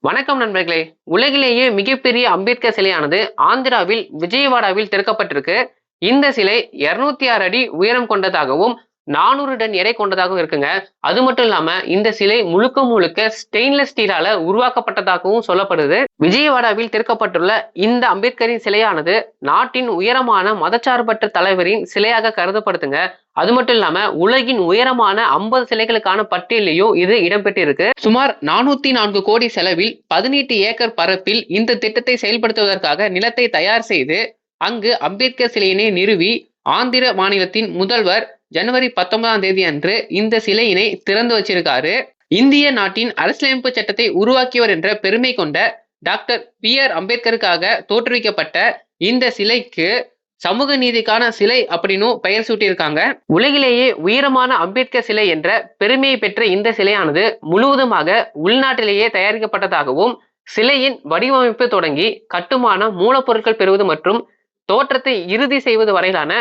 வணக்கம் நண்பர்களே. உலகிலேயே மிகப்பெரிய அம்பேத்கர் சிலையானது ஆந்திராவில் விஜயவாடாவில் திறக்கப்பட்டிருக்கு. இந்த சிலை இருநூத்தி ஆறு அடி உயரம் கொண்டதாகவும் நானூறு டன் எடை கொண்டதாகவும் இருக்குங்க. அது மட்டும் இல்லாம இந்த சிலை முழுக்க முழுக்க ஸ்டெயின்லெஸ் ஸ்டீலால உருவாக்கப்பட்டதாகவும் சொல்லப்படுது. விஜயவாடாவில் திறக்கப்பட்டுள்ள இந்த அம்பேத்கரின் சிலையானது நாட்டின் உயரமான மதச்சார்பற்ற தலைவரின் சிலையாக கருதப்படுதுங்க. அது மட்டும் இல்லாம உலகின் உயரமான ஐம்பது சிலைகளுக்கான பட்டியலையும் இது இடம்பெற்றிருக்கு. சுமார் நானூத்தி நான்கு கோடி செலவில் பதினெட்டு ஏக்கர் பரப்பில் இந்த திட்டத்தை செயல்படுத்துவதற்காக நிலத்தை தயார் செய்து அங்கு அம்பேத்கர் சிலையினை நிறுவி ஆந்திர மாநிலத்தின் முதல்வர் ஜனவரி பத்தொன்பதாம் தேதி அன்று இந்த சிலையினை திறந்து வச்சிருக்காரு. இந்திய நாட்டின் அரசியலமைப்பு சட்டத்தை உருவாக்கியவர் என்ற பெருமை கொண்ட டாக்டர் பி ஆர் அம்பேத்கருக்காக தோற்றுவிக்கப்பட்ட இந்த சிலைக்கு சமூக நீதிக்கான சிலை அப்படின்னு பெயர் சூட்டியிருக்காங்க. உலகிலேயே உயரமான அம்பேத்கர் சிலை என்ற பெருமையை பெற்ற இந்த சிலையானது முழுவதுமாக உள்நாட்டிலேயே தயாரிக்கப்பட்டதாகவும் சிலையின் வடிவமைப்பு தொடங்கி கட்டுமான மூலப்பொருட்கள் பெறுவது மற்றும் தோற்றத்தை இறுதி செய்வது வரையிலான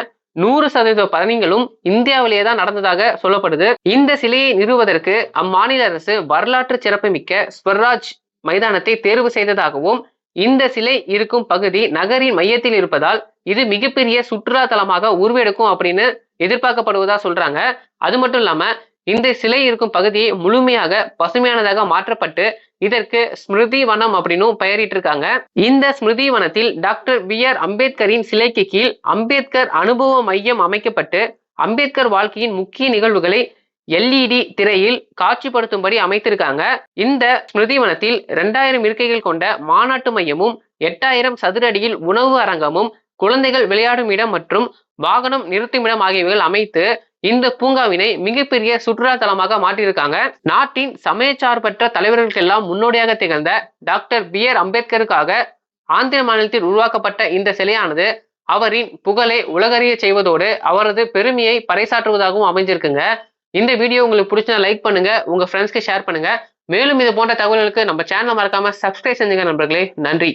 நூறு சதவீத பதவிகளும் இந்தியாவிலேயே தான் நடந்ததாக சொல்லப்படுது. இந்த சிலையை நிறுவுவதற்கு அம்மாநில அரசு வரலாற்று சிறப்புமிக்க ஸ்வராஜ் மைதானத்தை தேர்வு செய்ததாகவும் இந்த சிலை இருக்கும் பகுதி நகரின் மையத்தில் இருப்பதால் இது மிகப்பெரிய சுற்றுலா தலமாக உருவெடுக்கும் அப்படின்னு எதிர்பார்க்கப்படுவதா சொல்றாங்க. அது மட்டும் இல்லாம இந்த சிலை இருக்கும் பகுதியை முழுமையாக பசுமையானதாக மாற்றப்பட்டு இதற்கு ஸ்மிருதி வனம் அப்படின்னும் பெயரிட்டிருக்காங்க இந்த ஸ்மிருதி வனத்தில் டாக்டர் பி ஆர் அம்பேத்கரின் சிலைக்கு கீழ் அம்பேத்கர் அனுபவ மையம் அமைக்கப்பட்டு அம்பேத்கர் வாழ்க்கையின் முக்கிய நிகழ்வுகளை எல்இடி திரையில் காட்சிப்படுத்தும்படி அமைத்திருக்காங்க. இந்த ஸ்மிருதி வனத்தில் இரண்டாயிரம் இருக்கைகள் கொண்ட மாநாட்டு மையமும் எட்டாயிரம் சதுர அடியில் உணவு அரங்கமும் குழந்தைகள் விளையாடும் இடம் மற்றும் வாகனம் நிறுத்துமிடம் ஆகியவைகள் அமைத்து இந்த பூங்காவினை மிகப்பெரிய சுற்றுலா தலமாக மாற்றியிருக்காங்க. நாட்டின் சமயச்சார்பற்ற தலைவர்களுக்கெல்லாம் முன்னோடியாக திகழ்ந்த டாக்டர் பி ஆர் அம்பேத்கருக்காக ஆந்திர மாநிலத்தில் உருவாக்கப்பட்ட இந்த சிலையானது அவரின் புகழை உலகறிய செய்வதோடு அவரது பெருமையை பறைசாற்றுவதாகவும் அமைஞ்சிருக்குங்க. இந்த வீடியோ உங்களுக்கு பிடிச்சா லைக் பண்ணுங்க உங்க ஃப்ரெண்ட்ஸ்க்கு ஷேர் பண்ணுங்க. மேலும் இது போன்ற தகவல்களுக்கு நம்ம சேனலை மறக்காம சப்ஸ்கிரைப் செஞ்சுங்க நண்பர்களே. நன்றி.